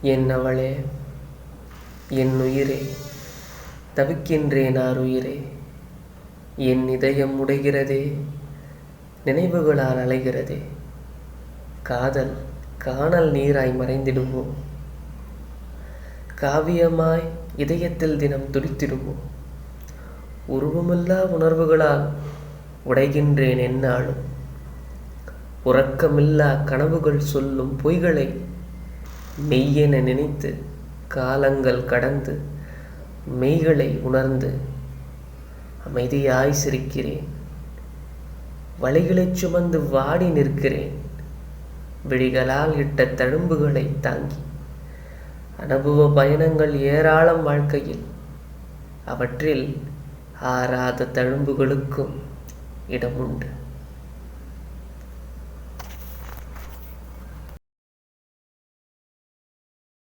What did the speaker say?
என் அவளே என் உயிரே தவிக்கின்றேன் ஆருயிரே. என் இதயம் உடைகிறதே நினைவுகளால் அலைகிறதே. காதல் காணல் நீராய் மறைந்திடுமோ? காவியமாய் இதயத்தில் தினம் துடித்திடுமோ உருவமில்லா உணர்வுகளால் உடைகின்றேன் என்னாலும் உறக்கமில்லா கனவுகள் சொல்லும் பொய்களை மெய்யென நினைத்து காலங்கள் கடந்து மெய்களை உணர்ந்து அமைதியாய் சிரிக்கிறேன். வழிகளை சுமந்து வாடி நிற்கிறேன். விழிகளால் இட்ட தழும்புகளை தாங்கி அனுபவ பயணங்கள் ஏராளம் வாழ்க்கையில் அவற்றில் ஆறாத தழும்புகளுக்கும் இடமுண்டு.